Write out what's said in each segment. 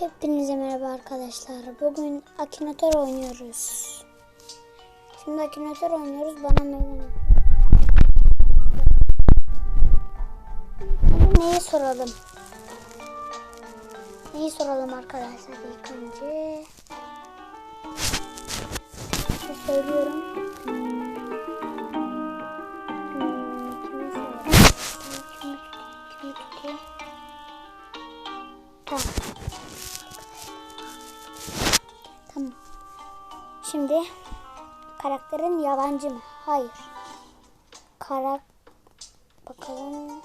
Hepinize merhaba arkadaşlar. Bugün Akinator oynuyoruz. Şimdi Akinator oynuyoruz. Bana meydan Neyi soralım? Neyi soralım arkadaşlar ilk önce? Söylüyorum. Şimdi karakterin yabancı mı? Hayır. Karak bakalım.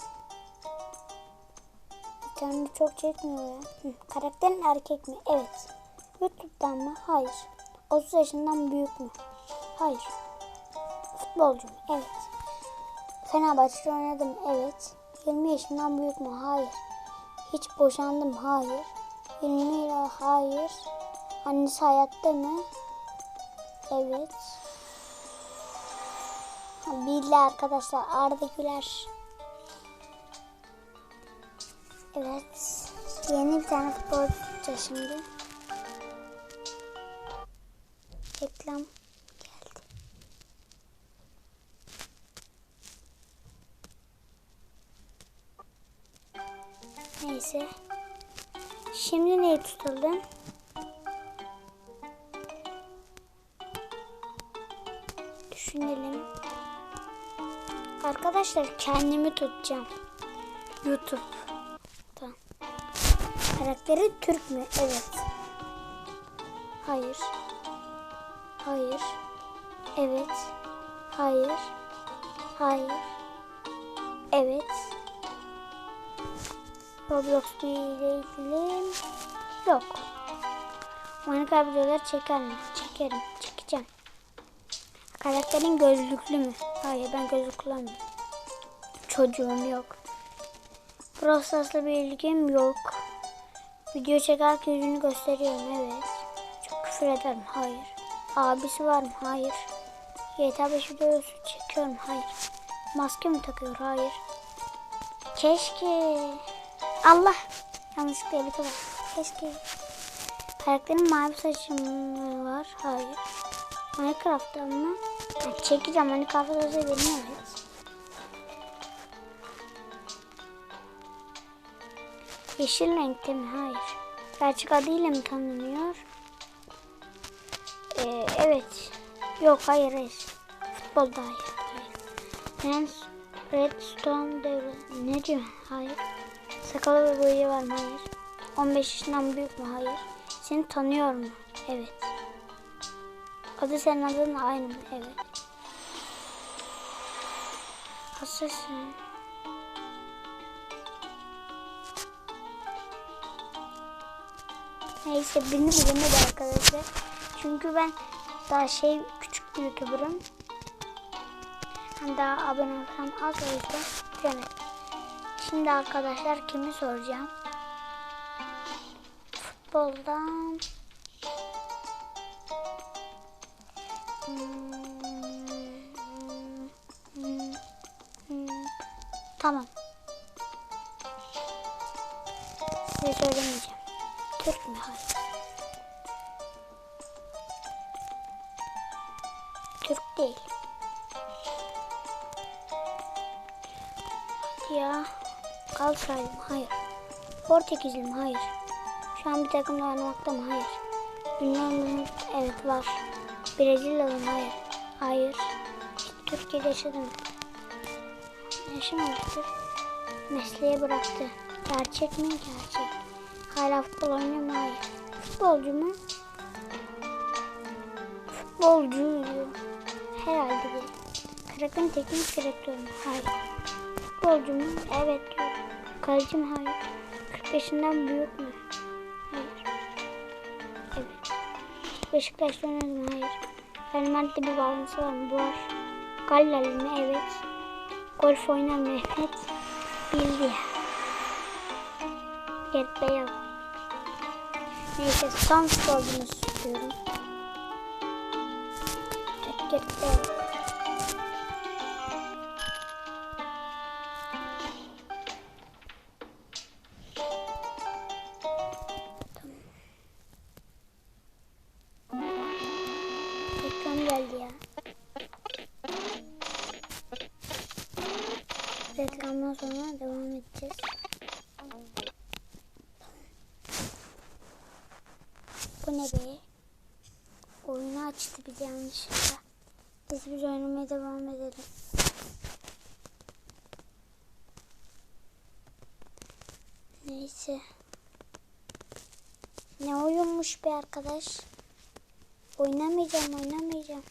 Tane çok çekmiyor ya. Hı. Karakterin erkek mi? Evet. YouTube'dan mı? Hayır. 30 yaşından büyük mü? Hayır. Futbolcu mu? Evet. Fenerbahçe'de oynadım. Evet. 20 yaşından büyük mü? Hayır. Hiç boşandım. Hayır. 20 lira. Hayır. Annesi hayatta mı? Evet. Bildi arkadaşlar. Arda Güler. Evet. Yeni bir tane futbolcu tutacağız şimdi. Reklam geldi. Neyse. Şimdi neyi tutalım? Düşünelim. Arkadaşlar kendimi tutacağım. YouTube'da. Karakteri Türk mü? Evet. Hayır. Hayır. Evet. Hayır. Hayır. Evet. Roblox ile ilgili yok. Minecraft videoları çeker mi? Çekerim. Çekeceğim. Karakterin gözlüklü mü? Hayır ben gözlük kullanmıyorum. Çocuğum yok. Prostas'la bir ilgim yok. Video çekerken yüzünü gösteriyorum evet. Çok küfür ederim hayır. Abisi var mı? Hayır. GTA 5 videosu çekiyorum hayır. Maske mi takıyor? Hayır. Keşke. Allah. Yanlışlıkla eli kadar. Keşke. Karakterin mavi saçı mı var? Hayır. Minecraft'ta mı? Ha, çekeceğim. Minecraft'ta da evet. Yeşil renkte mi? Hayır. Gerçek adıyla mı tanınıyor? Ee, evet. Yok hayır hayır. Futbolda hayır. hayır. Redstone devre. Ne diyor? Hayır. Sakalı ve boyu var mı? Hayır. 15 yaşından büyük mü? Hayır. Seni tanıyor mu? Evet. Adı senin adın aynı? Evet. Hastasın. Neyse beni bilemedi arkadaşlar. Çünkü ben daha şey küçük bir youtuberım. Hani daha abone falan az o yüzden bilemedim. Şimdi arkadaşlar kimi soracağım? Futboldan. Tamam. Size söylemeyeceğim. Türk mü? Hayır. Türk değil. Ya. Galatasaraylı mı? Hayır. Portekizli mi? Hayır. Şu an bir takımda oynamakta mı? Hayır. Bilmem Evet var. Brezilyalı mı? Hayır. Hayır. Türkiye'de yaşadı mı? Yaşamamıştır. Mesleği bıraktı. Gerçek mi? Gerçek. Hala futbol oynuyor mu? Hayır. Futbolcu mu? Futbolcu. Herhalde değil. Krak'ın teknik direktörü mü? Hayır. Futbolcu mu? Evet diyor. Kaleci mi? Hayır. 40 yaşından büyük mü? Beşiktaş'ta oynadı mı? Hayır. Fenerbahçe'de bir bağlantısı var mı? Var. Gallali mi? Evet. Golf oynar mı? Evet. Bildi. Gerrit Beyaz. Neyse son futbolcunu istiyorum. Gerrit Beyaz. Sonra devam edeceğiz. Bu ne be? Oyunu açtı bir yanlışlıkla. Biz biz oynamaya devam edelim. Neyse. Ne oyunmuş be arkadaş. Oynamayacağım oynamayacağım.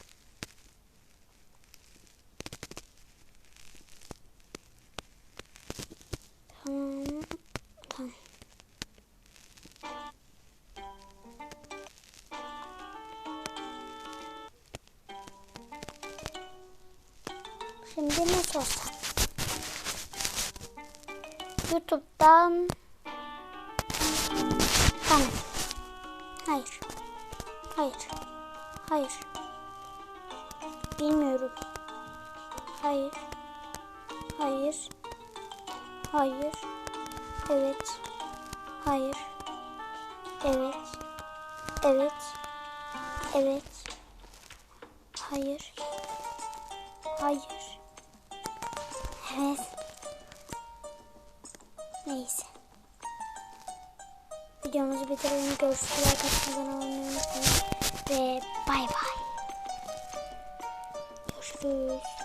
Şimdi ne sorsam? YouTube'dan Tamam. Hayır. Hayır. Hayır. Bilmiyorum. Hayır. Hayır. Hayır. Evet. Hayır. Evet. Evet. Evet. Hayır. Hayır. Evet. Neyse. Videomuzu bitirelim. Görüşürüz arkadaşlar. olmayı unutmayın. Ve bay bay. Görüşürüz.